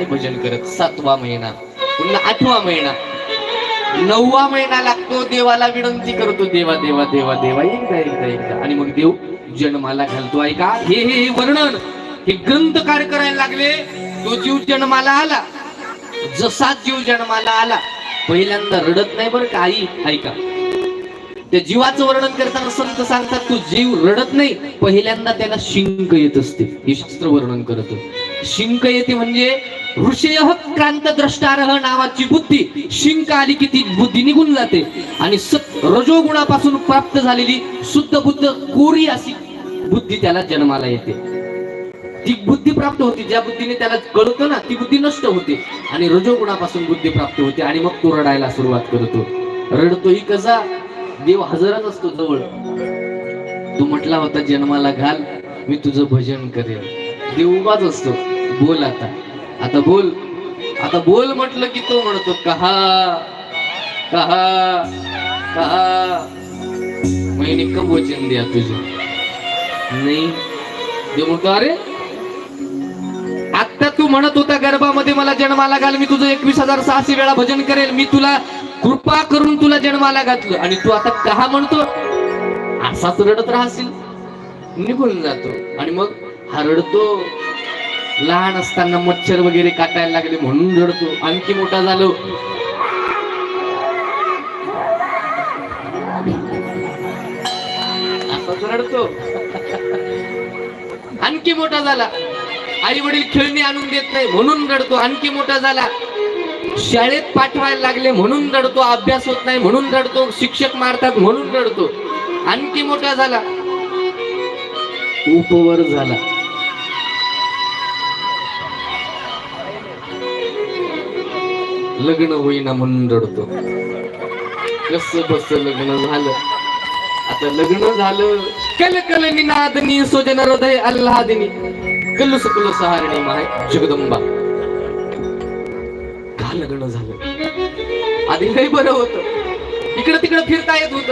नाही भजन करत सातवा महिना पुन्हा आठवा महिना. नववा महिना लागतो देवाला विनंती करतो देवा देवा देवा देवा एकदा एकदा एकदा. आणि मग देव जन्माला घालतो. ऐका हे हे हे वर्णन हे ग्रंथकार करायला लागले तो जीव जन्माला आला. जसा जीव जन्माला आला पहिल्यांदा रडत नाही बरं का आई? ऐका. त्या जीवाचं वर्णन करताना संत सांगतात तो जीव रडत नाही पहिल्यांदा त्याला शिंक येत असते. हे शास्त्र वर्णन करतो. शिंक येते म्हणजे ऋषय क्रांत द्रष्टारह नावाची बुद्धी शिंक आली की ती बुद्धी निघून जाते. आणि सत रजोगुणापासून प्राप्त झालेली शुद्ध बुद्ध कोरी अशी बुद्धी त्याला जन्माला येते. ती बुद्धी प्राप्त होती. ज्या बुद्धीने त्याला कळतं ना ती बुद्धी नष्ट होते. आणि रजोगुणापासून बुद्धी प्राप्त होते आणि मग तो रडायला सुरुवात करतो. रडतोही कसा? देव हजरच असतो जवळ. तू म्हटला होता जन्माला घाल मी तुझं भजन करेल देव उभाच असतो. बोल आता. आता बोल. आता बोल म्हटलं की तो म्हणतो कहा कहा कहा. महिने कब वचन द्या तुझं. नाही. देव म्हणतो अरे आता तू म्हणत होता गर्भामध्ये मला जन्माला घाल मी तुझं एकवीस हजार सहाशे वेळा भजन करेल मी तुला कृपा करून तुला जन्माला घातलं. आणि तू आता कहा म्हणतो? असाच रडत राहशील. निघून जातो. आणि मग हा रडतो लहान असताना मच्छर वगैरे काटायला लागले म्हणून रडतो. आणखी मोठा झालो. रडतो. आणखी मोठा झाला. आई वडील खेळणी आणून देत नाही म्हणून रडतो. आणखी मोठा झाला. शाळेत पाठवायला लागले म्हणून रडतो. अभ्यास होत नाही म्हणून रडतो. शिक्षक मारतात म्हणून रडतो. आणखी मोठा झाला. उपवर झाला. लग्न होईना म्हणून रडतो. कस बस लग्न झालं? आता लग्न झालं कल कल निनादनी सोजन हृदय अल्लादिनी कलुस सकल सहारणी माय जगदंबा. का लग्न झालं? आधी लय बरं होत. इकडं तिकडं फिरता येत होत.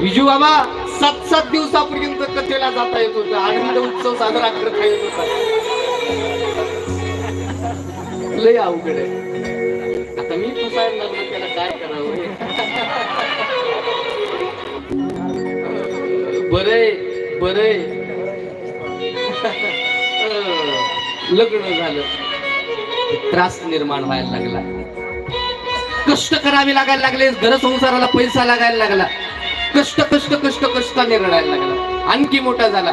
विजू बाबा सात सात दिवसापर्यंत कथेला जाता येत होत. आनंद उत्सव साजरा करता येत होता. लय अवघड आहे. आता मी त्याला काय करावं लग्न झालं. त्रास निर्माण व्हायला लागला. कष्ट करावे लागायला लागले घर संसाराला पैसा लागायला लागला. कष्ट कष्ट कष्ट कष्टाने रडायला लागला. आणखी मोठा झाला.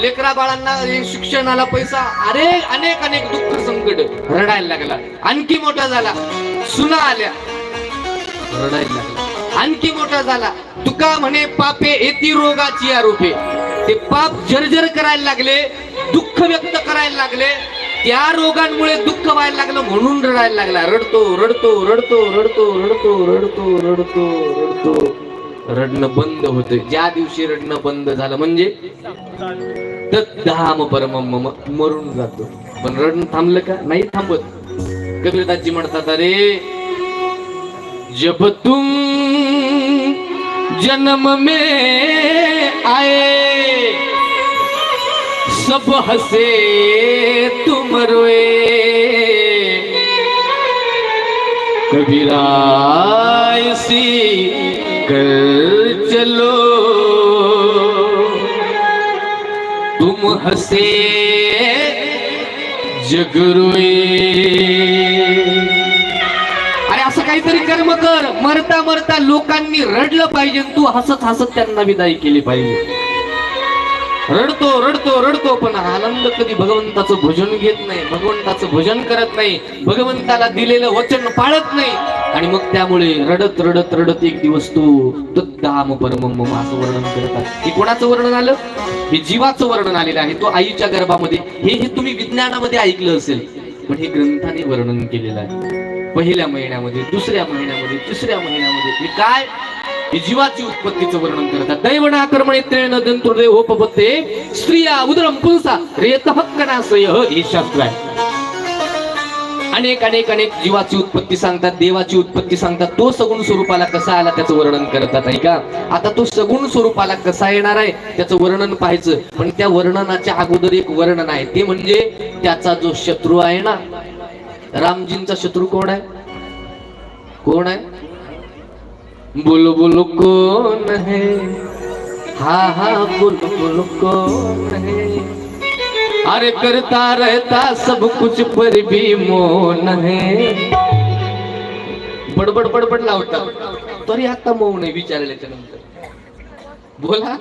लेकरा बाळांना हे शिक्षणाला पैसा अरे अनेक अनेक दुःख संकट रडायला लागला. आणखी मोठा झाला. सुना आल्या. रडायला लागला आणखी मोठा झाला. तुका म्हणे पापे येती रोगाची आरोपे. ते पाप जर्जर करायला लागले दुःख व्यक्त करायला लागले. त्या रोगांमुळे दुःख व्हायला लागलं म्हणून रडायला लागला. रडतो रडतो रडतो रडतो रडतो रडतो रडतो रडतो. रडणं बंद होत. ज्या दिवशी रडणं बंद झालं म्हणजे? धाम परम मरून जातो. पण रडणं थांबलं का? नाही थांबत. कबीरदासजी म्हणतात अरे जब तुम जन्म में आए सब हंसे तुम रोए। कबीरा इसी कर चलो। तुम हंसे जगरुई अरे असं काहीतरी कर्म कर. मरता मरता लोकांनी रडलं पाहिजे तू हसत हसत त्यांना विदाई केली पाहिजे. रडतो रडतो रडतो पण आनंद कधी भगवंताचं भजन घेत नाही. भगवंताचं भजन करत नाही. भगवंताला दिलेलं वचन पाळत नाही. आणि मग त्यामुळे रडत रडत रडत एक दिवस तो तद्दाम परमम असं वर्णन करतात. हे कोणाचं वर्णन आलं? हे जीवाचं वर्णन आलेलं आहे. तो आईच्या गर्भामध्ये. हे हे तुम्ही विज्ञानामध्ये ऐकलं असेल पण हे ग्रंथाने वर्णन केलेलं आहे. पहिल्या महिन्यामध्ये दुसऱ्या महिन्यामध्ये तिसऱ्या महिन्यामध्ये हे काय? हे जीवाची उत्पत्तीचं वर्णन करतात. दैवण आक्रमण त्रेण दंतुर्दे होपपत्ते. स्त्रिया उदरम पुंसा. रेत हक्कनासय हे शास्त्र आहे. अनेक अनेक अनेक जीवाची उत्पत्ती सांगतात देवाची उत्पत्ती सांगतात. तो सगुण स्वरूपाला कसा आला त्याचं वर्णन करतात का? आता तो सगुण स्वरूपाला कसा येणार आहे त्याचं वर्णन पाहायचं. पण त्या वर्णनाच्या अगोदर एक वर्णन आहे. ते म्हणजे त्याचा जो शत्रू आहे ना रामजींचा शत्रू कोण आहे? कोण आहे? बोलो बोलो कोण है हा हा बोलो बोलो कोण है अरे करता रहता सब कुछ पर भी मौन है। बडबड बडबड लावता। तरी आता मौन आहे विचारल्याच्या नंतर. बोला.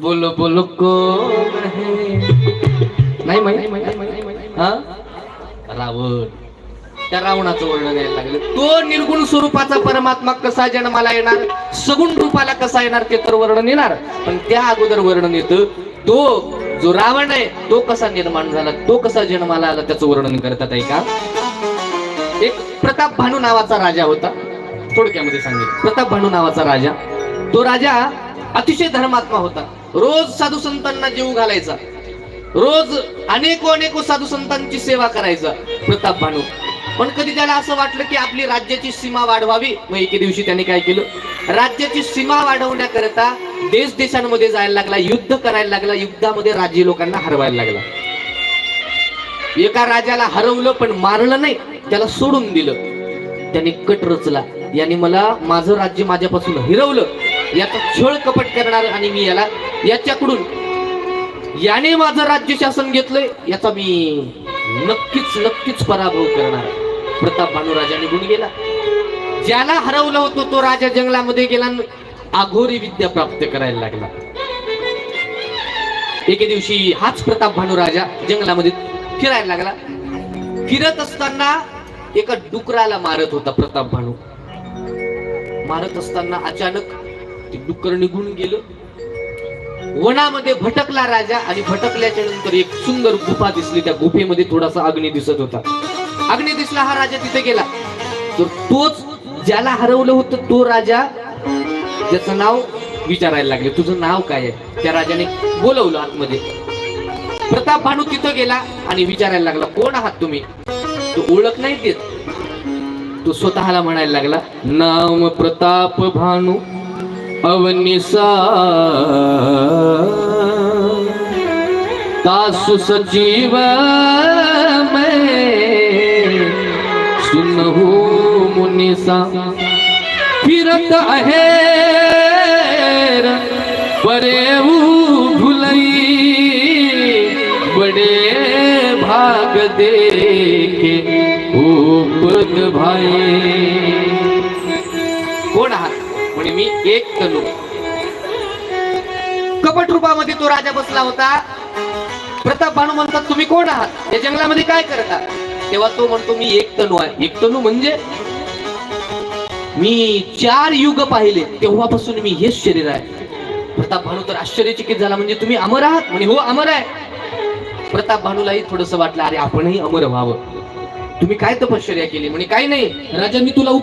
बोलो बोलो को नाही माहिती. हा? रावण. त्या रावणाचं वर्णन यायला लागलं. तो निर्गुण स्वरूपाचा परमात्मा कसा जन्माला येणार? सगुण रूपाला कसा येणार ते तर वर्णन येणार. पण त्या अगोदर वर्णन येतं तो जो रावण आहे तो कसा निर्माण झाला तो कसा जन्माला आला त्याचं वर्णन करतात ऐका एक प्रताप भानू नावाचा राजा होता. थोडक्यामध्ये सांगेल प्रताप भानू नावाचा राजा. तो राजा अतिशय धर्मात्मा होता. रोज साधू संतांना जीव घालायचा. रोज अनेको अनेको साधू संतांची सेवा करायचा प्रताप भानू. पण कधी त्याला असं वाटलं की आपली राज्याची सीमा वाढवावी? मग एके दिवशी त्याने काय केलं? राज्याची सीमा वाढवण्याकरता देश देशांमध्ये जायला लागला युद्ध करायला लागला युद्धामध्ये राज्य लोकांना हरवायला लागला. एका राजाला हरवलं पण मारलं नाही त्याला सोडून दिलं. त्याने कट रचला. याने मला माझं राज्य माझ्यापासून हिरवलं. याचा छळ कपट करणार आणि मी याला याच्याकडून याने माझं राज्य शासन घेतलंय याचा मी नक्कीच नक्कीच पराभव करणार. प्रताप भानुराजा निघून गेला. ज्याला हरवलं होतं तो राजा जंगलामध्ये गेला. आघोरी विद्या प्राप्त करायला लागला. एके दिवशी हाच प्रताप भानुराजा जंगलामध्ये फिरायला लागला. फिरत असताना एका डुकराला मारत होता प्रताप भानू. मारत असताना अचानक ते डुकर निघून गेलं. वनामध्ये भटकला राजा आणि भटकल्याच्या नंतर एक सुंदर गुफा दिसली. त्या गुफेमध्ये थोडासा अग्नी दिसत होता. अग्नी दिसला हा राजा तिथे गेला. तर तोच ज्याला हरवलं होतं तो राजा ज्याचं नाव विचारायला लागले. तुझं नाव काय आहे? त्या राजाने बोलवलं आतमध्ये. प्रताप भानू तिथं गेला आणि विचारायला लागला कोण आहात तुम्ही? तो ओळख नाही देत. तो स्वतःला म्हणायला लागला नाम प्रताप भानू अवनिसा तासु सजीव मैं सुनहु मुनिसा फिरत आहे. बरे भुलई बडे भाग देखे उपद भाई. कोण आहात? म्हणजे मी एक तनू. कपट रूपामध्ये तो राजा बसला होता. प्रताप भानू म्हणतात तुम्ही कोण आहात? या जंगलामध्ये काय करता? तेव्हा तो म्हणतो मी एक तनू आहे. एक तनू म्हणजे मी चार युग पाहिले तेव्हापासून मी हेच शरीर आहे. प्रताप भानू तर आश्चर्यचकित झाला म्हणजे तुम्ही अमर आहात? म्हणजे हो अमर आहे. प्रताप भानूलाही थोडस वाटलं अरे आपणही अमर व्हावं. तुम्ही काय तपश्चर्या केली? म्हणजे काही नाही. राजा मी तुला उपाय